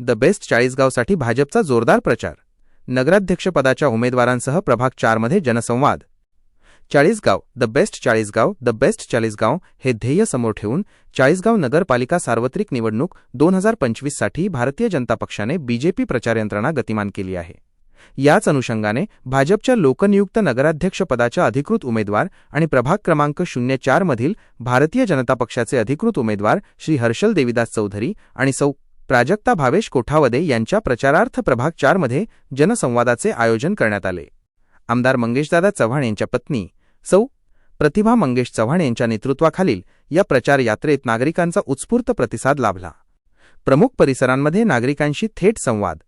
The best चाळीसगावसाठी भाजपचा जोरदार प्रचार. नगराध्यक्षपदाच्या उमेदवारांसह प्रभाग चारमध्ये जनसंवाद. Chalisgaon the best Chalisgaon the best Chalisgaon हे ध्येय समोर ठेवून चाळीसगाव नगरपालिका सार्वत्रिक निवडणूक दोन हजार पंचवीससाठी भारतीय जनता पक्षाने बीजेपी प्रचार यंत्रणा गतिमान केली आहे. याच अनुषंगाने भाजपच्या लोकनियुक्त नगराध्यक्षपदाच्या अधिकृत उमेदवार आणि प्रभाग क्रमांक शून्य चारमधील भारतीय जनता पक्षाचे अधिकृत उमेदवार श्री हर्षल देविदास चौधरी आणि सौ प्राजक्ता भावेश कोठावदे यांच्या प्रचारार्थ प्रभाग चारमध्ये जनसंवादाचे आयोजन करण्यात आले. आमदार मंगेशदादा चव्हाण यांच्या पत्नी सौ. प्रतिभा मंगेश चव्हाण यांच्या नेतृत्वाखालील या प्रचार यात्रेत नागरिकांचा उत्स्फूर्त प्रतिसाद लाभला. प्रमुख परिसरांमध्ये नागरिकांशी थेट संवाद.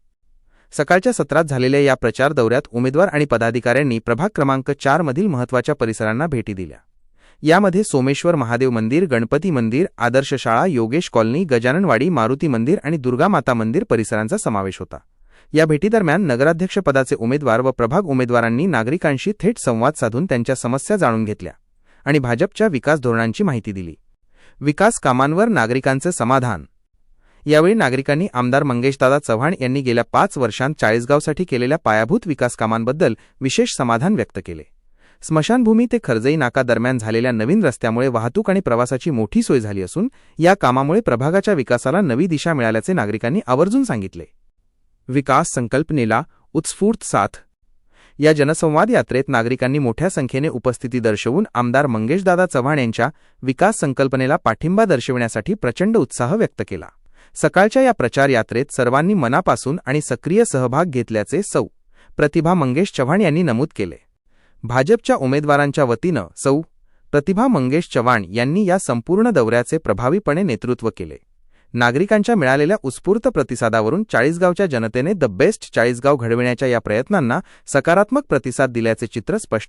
सकाळच्या सत्रात झालेल्या या प्रचार दौऱ्यात उमेदवार आणि पदाधिकाऱ्यांनी प्रभाग क्रमांक चारमधील महत्त्वाच्या परिसरांना भेटी दिल्या. यामध्ये सोमेश्वर महादेव मंदिर गणपती मंदिर आदर्श शाळा योगेश कॉलनी गजाननवाडी मारुती मंदिर आणि दुर्गा माता मंदिर परिसरांचा समावेश होता. या भेटीदरम्यान नगराध्यक्षपदाचे उमेदवार व प्रभाग उमेदवारांनी नागरिकांशी थेट संवाद साधून त्यांच्या समस्या जाणून घेतल्या आणि भाजपच्या विकास धोरणांची माहिती दिली. विकास कामांवर नागरिकांचे समाधान. यावेळी नागरिकांनी आमदार मंगेशदादा चव्हाण यांनी गेल्या पाच वर्षांत चाळीसगावसाठी केलेल्या पायाभूत विकास कामांबद्दल विशेष समाधान व्यक्त केले. स्मशानभूमी ते खर्जई नाका दरम्यान झालेल्या नवीन रस्त्यामुळे वाहतूक आणि प्रवासाची मोठी सोय झाली असून या कामामुळे प्रभागाच्या विकासाला नवी दिशा मिळाल्याचे नागरिकांनी आवर्जून सांगितले. विकास संकल्पनेला उत्स्फूर्त साथ. या जनसंवाद यात्रेत नागरिकांनी मोठ्या संख्येने उपस्थिती दर्शवून आमदार मंगेशदादा चव्हाण यांच्या विकास संकल्पनेला पाठिंबा दर्शविण्यासाठी प्रचंड उत्साह व्यक्त केला. सकाळच्या या प्रचार यात्रेत सर्वांनी मनापासून आणि सक्रिय सहभाग घेतल्याचे सौ. प्रतिभा मंगेश चव्हाण यांनी नमूद केले. भाजपच्या उमेदवारांच्या वतीनं सौ. प्रतिभा मंगेश चव्हाण यांनी या संपूर्ण दौऱ्याचे प्रभावीपणे नेतृत्व केले. नागरिकांच्या मिळालेल्या उत्स्फूर्त प्रतिसादावरून चाळीसगावच्या जनतेने द बेस्ट चाळीसगाव घडविण्याच्या या प्रयत्नांना सकारात्मक प्रतिसाद दिल्याचे चित्र स्पष्ट